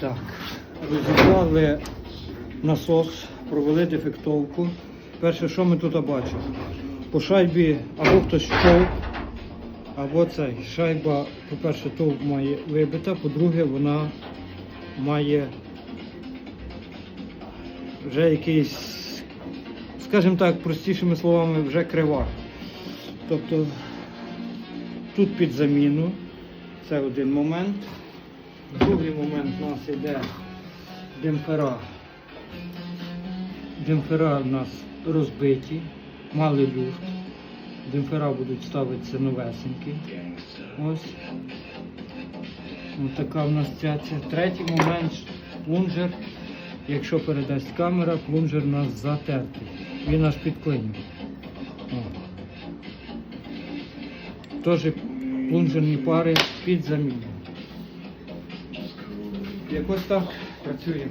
Так, розібрали насос, провели дефектовку. Перше, що ми тут бачимо? По шайбі або хтось щов, або цей. Шайба, по-перше, товк має вибита, по-друге, вона має вже якийсь, скажімо так, простішими словами, вже крива. Тобто тут під заміну. Це один момент. Другий момент у нас йде демпфера. Демпфера у нас розбиті, мали люфт. Демпфера будуть ставитися новесенькі. Ось. Ось така в нас ця. Третій момент плунжер. Якщо передасть камера, плунжер у нас затертий. Він аж підклинює. Теж плунжерні пари під заміну. Якось так працюємо.